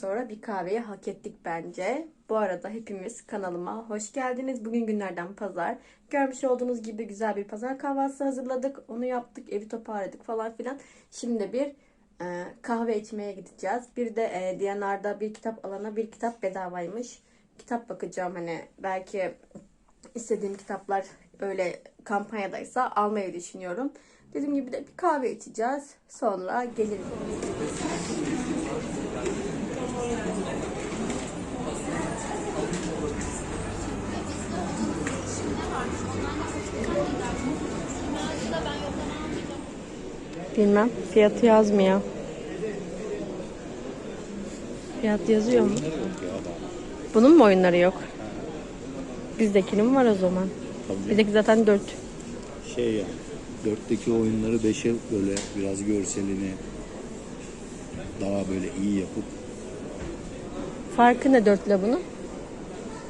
sonra bir kahveyi hak ettik bence. Bu arada hepimiz kanalıma hoş geldiniz. Bugün günlerden pazar. Görmüş olduğunuz gibi güzel bir pazar kahvaltısı hazırladık. Onu yaptık, evi toparladık falan filan. Şimdi bir e, kahve içmeye gideceğiz. Bir de e, Diyanar'da bir kitap alana bir kitap bedavaymış. Kitap bakacağım hani belki istediğim kitaplar öyle kampanyadaysa almayı düşünüyorum. Dediğim gibi de bir kahve içeceğiz. Sonra gelirim. Bilmem. Fiyatı yazmıyor. Fiyat yazıyor mu? Bunun mu oyunları yok? Bizdekinin var o zaman. Tabii Bizdeki zaten 4. şey ya. Dörtteki oyunları 5'e böyle biraz görselini daha böyle iyi yapıp Farkı ne 4 ile bunun?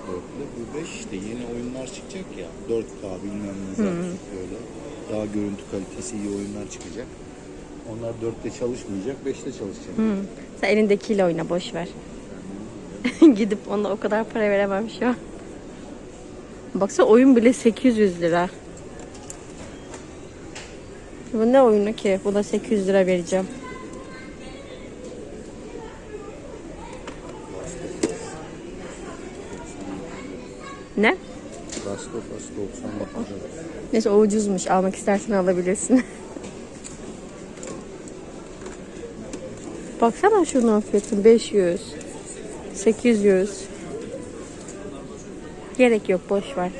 dörtle bu 5 işte yeni oyunlar çıkacak ya. 4K bilmem ne zaten böyle. Daha görüntü kalitesi iyi oyunlar çıkacak. Onlar 4'te çalışmayacak, 5'te çalışacak. Sen elindekiyle oyna boş ver. Gidip ona o kadar para veremem şu an. Baksana oyun bile 800 lira. Bu ne oyunu ki? Buna 800 lira vereceğim. Ne? Last of Us 90 lira. Neyse o ucuzmuş. Almak istersen alabilirsin. Baksana şunun fiyatı 500. 800. Gerek yok boş ver.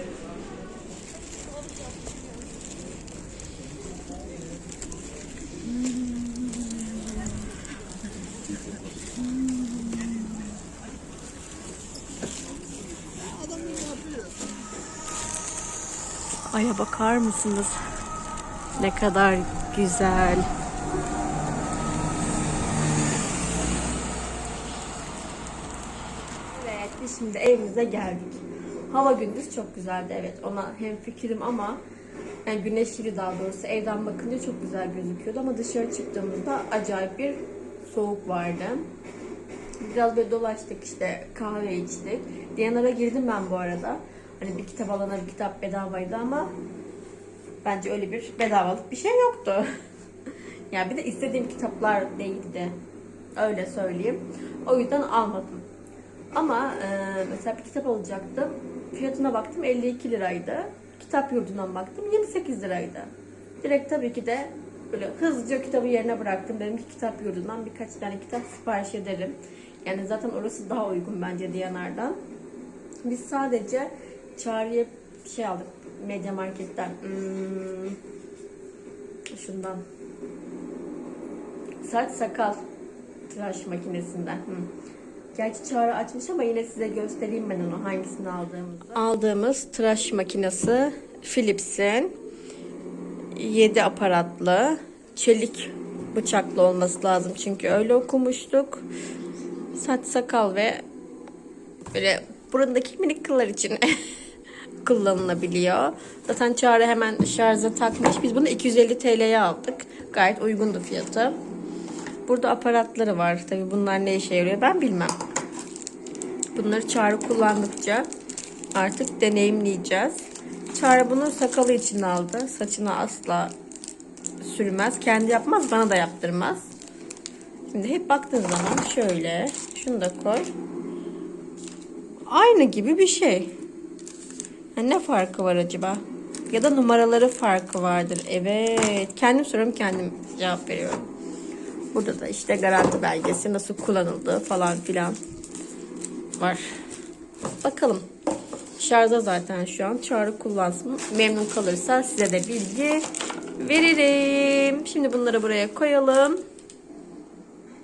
Aya bakar mısınız? Ne kadar güzel. Evet, biz şimdi evimize geldik. Hava gündüz çok güzeldi evet. Ona hem fikrim ama yani güneşli daha doğrusu evden bakınca çok güzel gözüküyordu ama dışarı çıktığımızda acayip bir soğuk vardı. Biraz böyle dolaştık işte kahve içtik. Diyanara girdim ben bu arada. Hani bir kitap alana bir kitap bedavaydı ama bence öyle bir bedavalık bir şey yoktu. yani bir de istediğim kitaplar değildi. Öyle söyleyeyim. O yüzden almadım. Ama e, mesela bir kitap alacaktım. Fiyatına baktım 52 liraydı. Kitap yurdundan baktım 28 liraydı. Direkt tabii ki de böyle hızlıca kitabı yerine bıraktım. Dedim ki kitap yurdundan birkaç tane kitap sipariş edelim. Yani zaten orası daha uygun bence Diyanar'dan. Biz sadece Çağrı'ya şey aldık Media Market'ten. Hmm, şundan. Saç sakal tıraş makinesinden. Hı. Gerçi Çağrı açmış ama yine size göstereyim ben onu hangisini aldığımızı. Aldığımız tıraş makinesi Philips'in 7 aparatlı çelik bıçaklı olması lazım çünkü öyle okumuştuk. Saç sakal ve böyle burundaki minik kıllar için kullanılabiliyor. Zaten Çağrı hemen şarja takmış. Biz bunu 250 TL'ye aldık. Gayet uygundu fiyatı. Burada aparatları var. Tabi bunlar ne işe yarıyor ben bilmem. Bunları Çağrı kullandıkça artık deneyimleyeceğiz. Çağrı bunu sakalı için aldı. Saçına asla sürmez. Kendi yapmaz, bana da yaptırmaz. Şimdi hep baktığın zaman şöyle, şunu da koy. Aynı gibi bir şey. Ne farkı var acaba? Ya da numaraları farkı vardır. Evet. Kendim soruyorum, kendim cevap veriyorum. Burada da işte garanti belgesi nasıl kullanıldığı falan filan var. Bakalım. Şarjda zaten şu an. Çağrı kullansın. Memnun kalırsa size de bilgi veririm. Şimdi bunları buraya koyalım.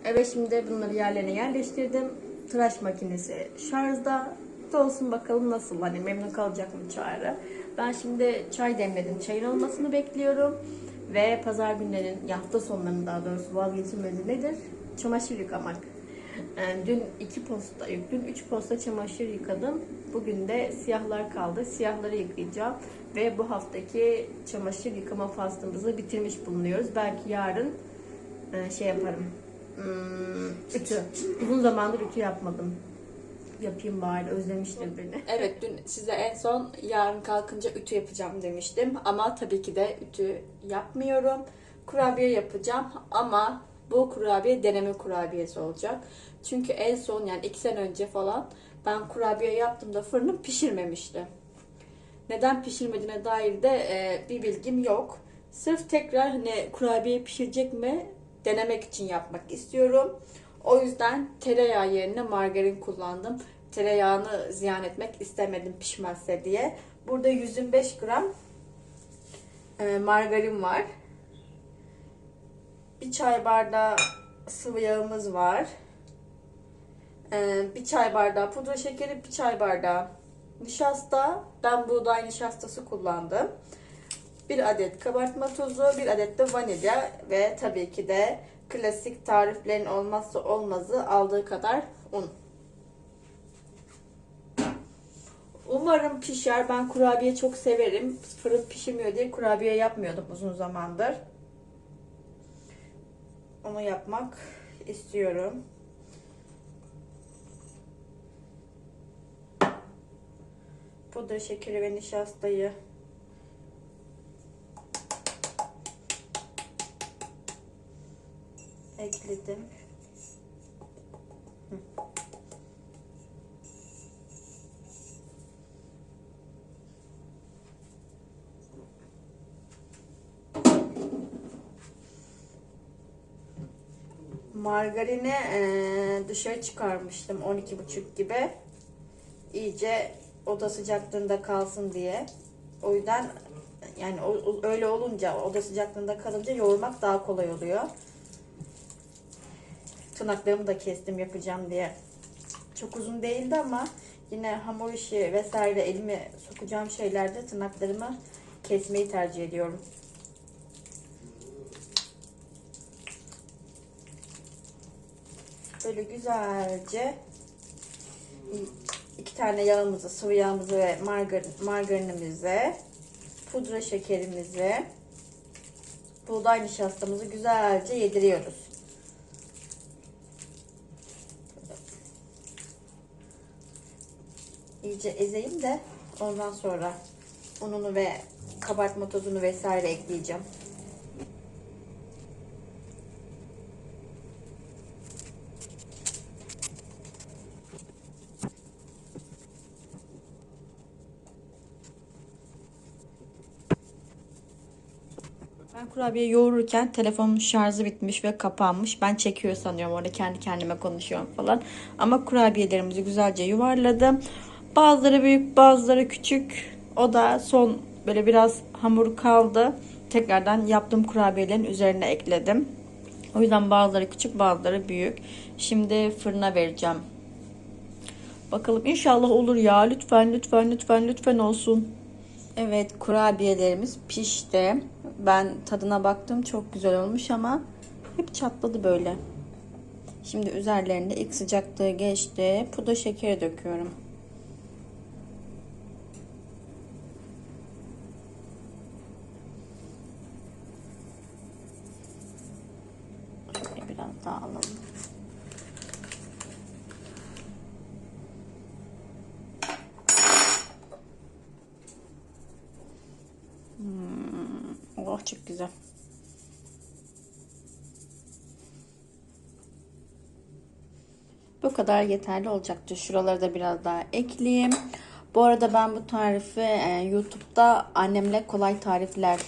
Evet şimdi bunları yerlerine yerleştirdim. Tıraş makinesi şarjda. Olsun bakalım nasıl hani memnun kalacak mı Çağrı. Ben şimdi çay demledim. Çayın olmasını bekliyorum. Ve pazar günlerinin ya hafta sonlarının daha doğrusu vazgeçilmezi nedir? Çamaşır yıkamak. Yani dün iki posta, dün üç posta çamaşır yıkadım. Bugün de siyahlar kaldı. Siyahları yıkayacağım. Ve bu haftaki çamaşır yıkama faslımızı bitirmiş bulunuyoruz. Belki yarın e, şey yaparım. Hmm, ütü. Uzun zamandır ütü yapmadım. Yapayım bari özlemiştim beni. Evet dün size en son yarın kalkınca ütü yapacağım demiştim. Ama tabii ki de ütü yapmıyorum. Kurabiye yapacağım ama bu kurabiye deneme kurabiyesi olacak. Çünkü en son yani iki sene önce falan ben kurabiye yaptığımda fırınım pişirmemişti. Neden pişirmediğine dair de e, bir bilgim yok. Sırf tekrar hani kurabiye pişirecek mi denemek için yapmak istiyorum. O yüzden tereyağı yerine margarin kullandım. Tereyağını ziyan etmek istemedim pişmezse diye. Burada 125 gram e, margarin var. Bir çay bardağı sıvı yağımız var. E, bir çay bardağı pudra şekeri, bir çay bardağı nişasta. Ben buğday nişastası kullandım. Bir adet kabartma tozu, bir adet de vanilya ve tabii ki de klasik tariflerin olmazsa olmazı aldığı kadar un. Umarım pişer. Ben kurabiye çok severim. Fırın pişirmiyor diye kurabiye yapmıyordum uzun zamandır. Onu yapmak istiyorum. Pudra şekeri ve nişastayı ekledim. Margarini eee, dışarı çıkarmıştım 12.30 gibi. İyice oda sıcaklığında kalsın diye. O yüzden yani öyle olunca oda sıcaklığında kalınca yoğurmak daha kolay oluyor. Tırnaklarımı da kestim yapacağım diye. Çok uzun değildi ama yine hamur işi vesaire elimi sokacağım şeylerde tırnaklarımı kesmeyi tercih ediyorum. Böyle güzelce iki tane yağımızı, sıvı yağımızı ve margarin, margarinimizi, pudra şekerimizi, buğday nişastamızı güzelce yediriyoruz. İyice ezeyim de ondan sonra ununu ve kabartma tozunu vesaire ekleyeceğim. Ben kurabiye yoğururken telefonun şarjı bitmiş ve kapanmış. Ben çekiyor sanıyorum orada kendi kendime konuşuyorum falan. Ama kurabiyelerimizi güzelce yuvarladım. Bazıları büyük bazıları küçük. O da son böyle biraz hamur kaldı. Tekrardan yaptığım kurabiyelerin üzerine ekledim. O yüzden bazıları küçük bazıları büyük. Şimdi fırına vereceğim. Bakalım inşallah olur ya. Lütfen lütfen lütfen lütfen olsun. Evet kurabiyelerimiz pişti. Ben tadına baktım çok güzel olmuş ama hep çatladı böyle. Şimdi üzerlerinde ilk sıcaklığı geçti. Pudra şekeri döküyorum. Şöyle biraz daha alalım. Oh çok güzel. Bu kadar yeterli olacaktır. Şuraları da biraz daha ekleyeyim. Bu arada ben bu tarifi e, YouTube'da Annemle Kolay Tarifler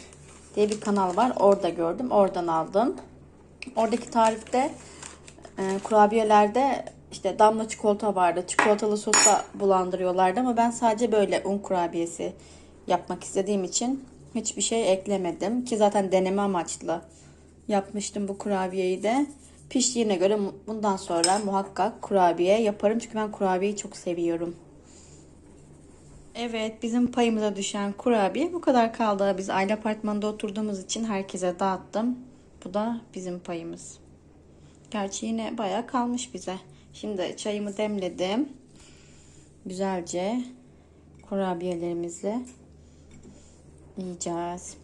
diye bir kanal var. Orada gördüm. Oradan aldım. Oradaki tarifte e, kurabiyelerde işte damla çikolata vardı. Çikolatalı sosa bulandırıyorlardı ama ben sadece böyle un kurabiyesi yapmak istediğim için hiçbir şey eklemedim. Ki zaten deneme amaçlı yapmıştım bu kurabiyeyi de. Piştiğine göre bundan sonra muhakkak kurabiye yaparım. Çünkü ben kurabiyeyi çok seviyorum. Evet bizim payımıza düşen kurabiye bu kadar kaldı. Biz aile apartmanında oturduğumuz için herkese dağıttım. Bu da bizim payımız. Gerçi yine bayağı kalmış bize. Şimdi çayımı demledim. Güzelce kurabiyelerimizle yiyeceğiz.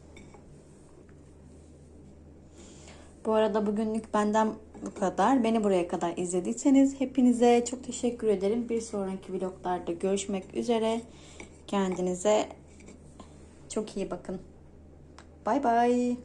Bu arada bugünlük benden Bu kadar. Beni buraya kadar izlediyseniz hepinize çok teşekkür ederim. Bir sonraki vloglarda görüşmek üzere. Kendinize çok iyi bakın. Bay bay.